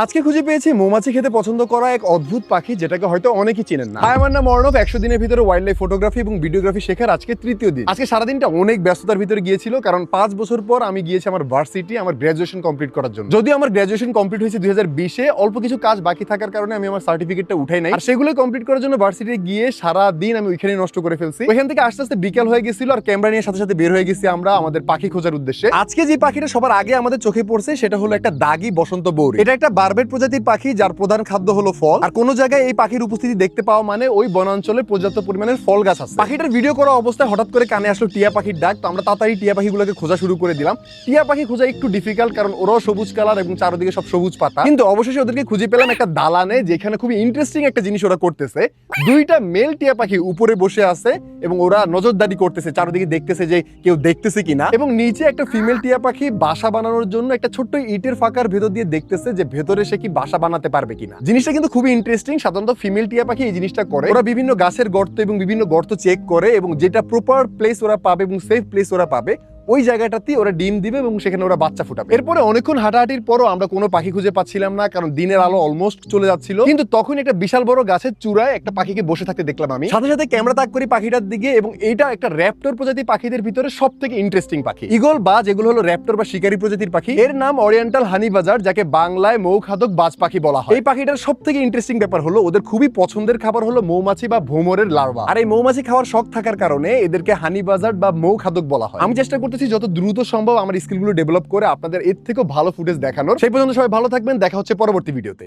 আজকে খুঁজে পেয়েছি মৌমাছি খেতে পছন্দ করা এক অদ্ভুত পাখি যেটাকে হয়তো অনেকেই চিনেন না। আমার নাম অর্ণব। একশো দিনের ভিতরে ওয়াইল্ড লাইফ ফটোগ্রাফি এবং ভিডিওগ্রাফি শেখার আজকে তৃতীয় দিন। আজকে সারাদিনটা অনেক ব্যস্ততার ভিতরে গিয়েছিল, কারণ পাঁচ বছর পর আমি গিয়েছি আমার ভার্সিটি আমার গ্র্যাজুয়েশন কমপ্লিট করার জন্য। যদিও আমার গ্র্যাজুয়েশন কমপ্লিট হয়েছে দুই হাজার বিশে, অল্প কিছু কাজ বাকি থাকার কারণে আমি আমার সার্টিফিকেটটা উঠাই নাই। আর সেগুলো কমপ্লিট করার জন্য ভার্সিটি গিয়ে সারা দিন আমি ওইখানে নষ্ট করে ফেলছি। ওইখান থেকে আস্তে আস্তে বিকেল হয়ে গেছিল আর ক্যামেরা নিয়ে সাথে সাথে বের হয়ে গেছি আমরা আমাদের পাখি খোঁজার উদ্দেশ্যে। আজকে যে পাখিটা সবার আগে আমাদের চোখে পড়ছে, সেটা হলো একটা দাগি বসন্ত বৌরি। এটা একটা বারবেট প্রজাতির পাখি, যার প্রধান খাদ্য হলো ফল। আর কোনো জায়গায় এই পাখির উপস্থিতি দেখতে পাওয়া মানে ওই বনাঞ্চলে পর্যাপ্ত পরিমাণের ফল গাছ আছে। পাখিটার ভিডিও করা অবস্থায় হঠাৎ করে কানে আসলো টিয়া পাখির ডাক। তো আমরা তাড়াতাড়ি টিয়া পাখিগুলোকে খোঁজা শুরু করে দিলাম। টিয়া পাখি খোঁজা একটু ডিফিকাল্ট কারণ ওরাও সবুজ কালার এবং চারদিকে সব সবুজ পাতা। কিন্তু অবশেষে ওদেরকে খুঁজে পেলাম একটা দালানে, যেখানে খুবই ইন্টারেস্টিং একটা জিনিস ওরা করতেছে। দুইটা মেল টিয়া পাখি উপরে বসে আছে এবং ওরা নজরদারি করতেছে, চারদিকে দেখতেছে যে কেউ দেখতেছে কিনা। এবং নিচে একটা ফিমেল টিয়া পাখি বাসা বানানোর জন্য একটা ছোট্ট ইটের ফাঁকার ভেতর দিয়ে দেখতেছে যে ভেতরে সে কি বাসা বানাতে পারবে কিনা? জিনিসটা কিন্তু খুবই ইন্টারেস্টিং সাধারণত ফিমেল টিয়া পাখি এই জিনিসটা করে। ওরা বিভিন্ন গাছের গর্ত এবং বিভিন্ন গর্ত চেক করে এবং যেটা প্রপার প্লেস ওরা পাবে এবং সেফ প্লেস ওরা পাবে ওই জায়গাটাতে ওরা ডিম দিবে এবং সেখানে ওরা বাচ্চা ফুটাবে। এরপরে অনেকক্ষণ হাঁটাহাঁটির পরও আমরা কোনো পাখি খুঁজে পাচ্ছিলাম না, কারণ দিনের আলো অলমোস্ট চলে যাচ্ছিল। কিন্তু তখন একটা বিশাল বড় গাছের চূড়ায় একটা পাখিকে বসে থাকতে দেখলাম আমি। সাথে সাথে ক্যামেরা তাক করি পাখিটার দিকে এবং এটা একটা র্যাপ্টর প্রজাতি পাখিদের ভিতরে সব থেকে ইন্টারেস্টিং পাখি। ইগল বা যেগুলো হলো র্যাপ্টর বা শিকারী প্রজাতির পাখি। এর নাম অরিয়েন্টাল হানি বাজার যাকে বাংলায় মৌ খাদক বাজ পাখি বলা হয়। এই পাখিটার সব থেকে ইন্টারেস্টিং ব্যাপার হলো, ওদের খুবই পছন্দের খাবার হলো মৌমাছি বা ভোমরের লার্ভা আর এই মৌমাছি খাওয়ার শখ থাকার কারণে এদেরকে হানি বাজার বা মৌ খাদক বলা হয়। আমি চেষ্টা করতেছি, যত দ্রুত সম্ভব আমার স্কিলগুলো ডেভেলপ করে আপনাদের এর থেকেও ভালো ফুটেজ দেখানোর। সেই পর্যন্ত সবাই ভালো থাকবেন, দেখা হচ্ছে পরবর্তী ভিডিওতে